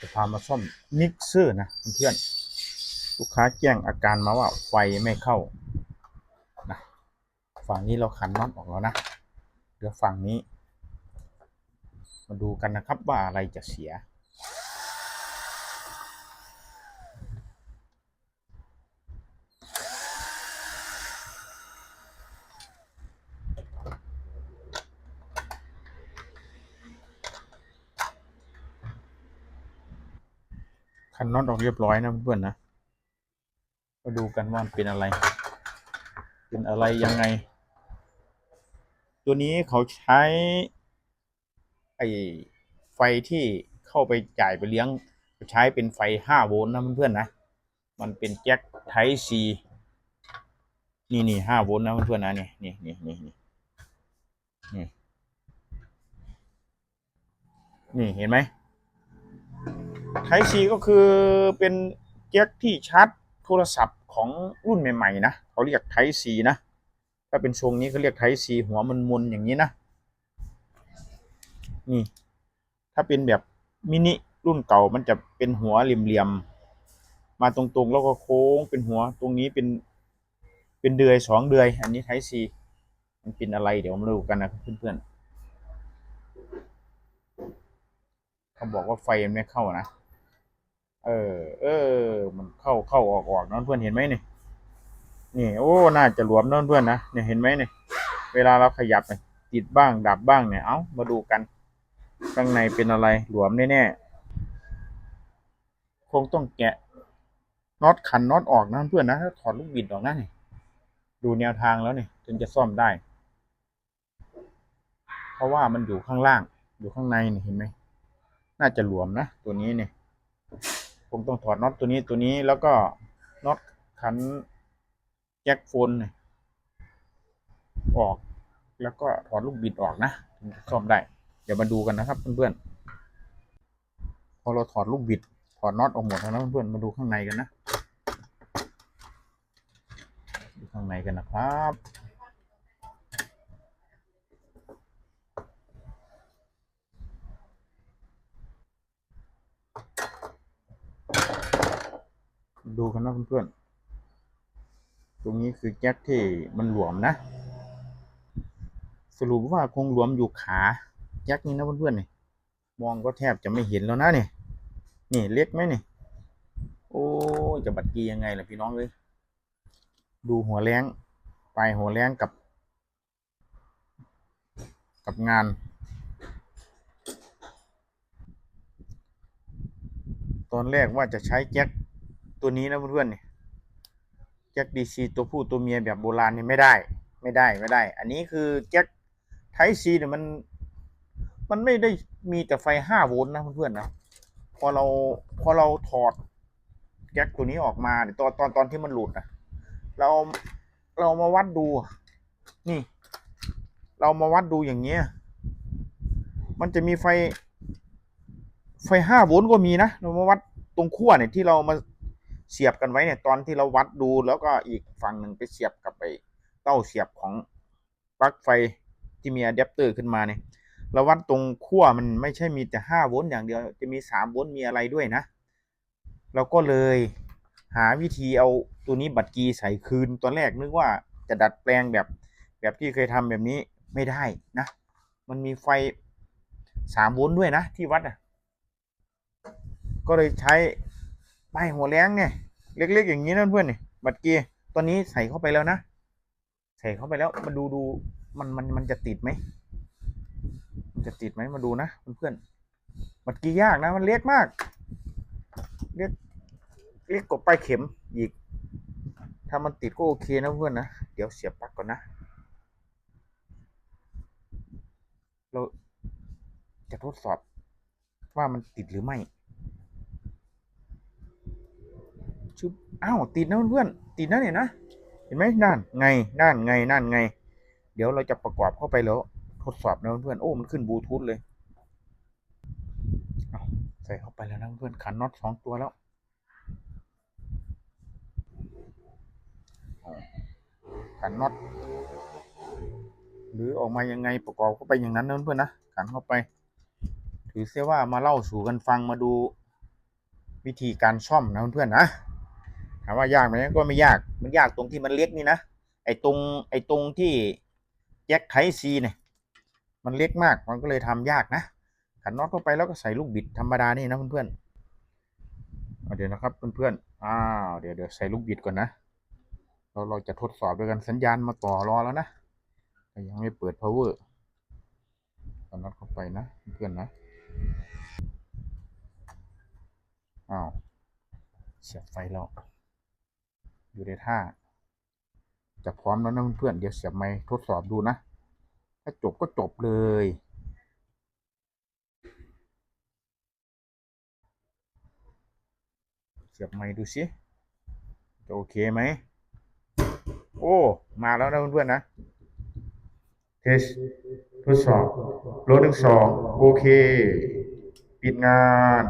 จะพามาซ่อมมิกเซอร์นะเพื่อนลูกค้าแจ้งอาการมาว่าไฟไม่เข้านะฝั่งนี้เราขันน็อตออกแล้วนะเดี๋ยวฝั่งนี้ มาดูกันนะครับว่าอะไรจะเสีย คันน็อตออกเรียบร้อยนะเพื่อนๆนะมาดูกันว่ามันเป็นอะไร เป็นอะไรยังไง ตัวนี้เขาใช้ไอไฟที่เข้าไปจ่ายไปเลี้ยงใช้เป็นไฟห้าโวลต์นะเพื่อนๆนะ มันเป็นแจ็คไทซีนี่นี่ห้าโวลต์นะเพื่อนๆนะนี่นี่นี่นี่นี่นี่เห็นไหม ไทซีก็คือเป็นแจ็คที่ชาร์จโทรศัพท์ของรุ่นใหม่ๆนะเขาเรียกไทซีนะ ถ้าเป็นทรงนี้เขาเรียกไทซีหัวมันมนๆอย่างนี้นะ นี่ ถ้าเป็นแบบมินิรุ่นเก่ามันจะเป็นหัวเหลี่ยมๆมาตรงๆ แล้วก็โค้งเป็นหัวตรงนี้เป็นเป็นเดือยสองเดือย อันนี้ไทซีมันเป็นอะไรเดี๋ยวมาดูกันนะเพื่อนๆเขาบอกว่าไฟไม่เข้านะ เออ เออ มันเข้าเข้าออกออกนะเพื่อนเห็นไหมนี่นี่โอ้ น่าจะหลวมนะเพื่อนนะเนี่ยเห็นไหมนี่เวลาเราขยับเนี่ยติดบ้างดับบ้างเนี่ยเอ้ามาดูกัน ข้างในเป็นอะไรหลวมแน่ๆคงต้องแกะน็อตขันน็อตออกนะเพื่อนนะถ้าถอดลูกบิดออกนะนี่ดูแนวทางแล้วเนี่ถึงจะซ่อมได้ เพราะว่ามันอยู่ข้างล่าง อยู่ข้างในนี่เห็นไหมน่าจะหลวมนะตัวนี้เนี่ย ผมต้องถอดน็อตตัวนี้ตัวนี้แล้วก็น็อตขันแจ็คโฟนออก แล้วก็ถอดลูกบิดออกนะถึงจะซ่อมได้ เดี๋ยวมาดูกันนะครับเพื่อนๆพอเราถอดลูกบิด ถอดน็อตออกหมดแล้วนะเพื่อนๆมาดูข้างในกันนะดูข้างในกันนะครับ ดูกันนะเพื่อนๆ ตรงนี้คือแจ็คที่มันหลวมนะ สรุปว่าคงหลวมอยู่ขาแจ็คนี้นะเพื่อนๆนี่มองก็แทบจะไม่เห็นแล้วนะนี่นี่เล็กไหมนี่ โอ้จะบัดกียังไงล่ะพี่น้องเลย ดูหัวแรงปลายหัวแรงกับ กับงานตอนแรกว่าจะใช้แจ็ค ตัวนี้นะเพื่อนๆนี่แจ็คดีซีตัวผู้ตัวเมียแบบโบราณนี่ไม่ได้ ไม่ได้ไม่ได้ อันนี้คือแจ็คไทซีเนี่ยมัน มันไม่ได้มีแต่ไฟห้าโวลต์นะเพื่อนๆนะพอเราพอเราถอดแจ็คตัวนี้ออกมาเนี่ยตอนตอนตอนที่มันหลุดนะเราเรามาวัดดู นี่ เรามาวัดดูอย่างเงี้ยมันจะมีไฟ ไฟห้าโวลต์ก็มีนะเรามาวัดตรงขั้วเนี่ยที่เรามา เสียบกันไว้เนี่ยตอนที่เราวัดดูแล้วก็อีกฝั่งหนึ่งไปเสียบกับไปเต้าเสียบของปลั๊กไฟที่มีอะแดปเตอร์ขึ้นมาเนี่ยเราวัดตรงขั้วมันไม่ใช่มีแต่ห้าโวลต์อย่างเดียว จะมีสามโวลต์มีอะไรด้วยนะ เราก็เลยหาวิธีเอาตัวนี้บัตรกีใส่คืนตอนแรกนึกว่าจะดัดแปลงแบบแบบที่เคยทำแบบนี้ไม่ได้นะ มันมีไฟสามโวลต์ด้วยนะที่วัดอะก็เลยใช้ ป้ายหัวแรงเนี่ย เล็กๆอย่างนี้นะเพื่อนนี่บัตรเกียร์ตอนนี้ใส่เข้าไปแล้วนะ ใส่เข้าไปแล้วมาดูดูมันมันมันจะติดไหมมันจะติดไหมมาดูนะเพื่อนๆบัตรเกียร์ยากนะ มันเล็กมาก เล็กเล็กกว่าปลายเข็มอีก ถ้ามันติดก็โอเคนะเพื่อนนะ เดี๋ยวเสียบปลั๊กก่อนนะ เราจะทดสอบว่ามันติดหรือไม่ ชุบอ้าวติดนะเพื่อนติดนะเนี่ยนะเห็นไหมนั่นไงนั่นไงนั่นไง เดี๋ยวเราจะประกอบเข้าไปแล้ว ทดสอบนะเพื่อนโอ้มันขึ้นบลูทูธเลยเใส่เข้าไปแล้วนะเพื่อนขันน็อตสองตัวแล้วขันน็อตหรือออกมายังไงประกอบเข้าไปอย่างนั้นนะเพื่อนนะขันเข้าไป ถือเสียว่ามาเล่าสู่กันฟังมาดูวิธีการซ่อมนะเพื่อนๆนะ ถามว่ายากไหมก็ไม่ยาก มันยากตรงที่มันเล็กนี่นะ ไอ้ตรงไอ้ตรงที่แจ็คไทซีเนี่ย มันเล็กมาก มันก็เลยทำยากนะ ขันน็อตเข้าไปแล้วก็ใส่ลูกบิดธรรมดานี่นะเพื่อนๆเดี๋ยวนะครับเพื่อนๆ อ้าว เดี๋ยวเดี๋ยวใส่ลูกบิดก่อนนะ เราเราจะทดสอบด้วยกันสัญญาณมาต่อรอแล้วนะ ยังไม่เปิด power เอาน็อตเข้าไปนะเพื่อนๆนะ อ้าว เสียบไฟแล้ว อยู่ในท่า จะพร้อมแล้วนะเพื่อนเดี๋ยวเสียบไม้ทดสอบดูนะ ถ้าจบก็จบเลยเสียบไม้ดูสิจะโอเคไหม โอ้ มาแล้วนะเพื่อนๆนะ เทส ทดสอบ โลดหนึ่งสอง โอเค ปิดงาน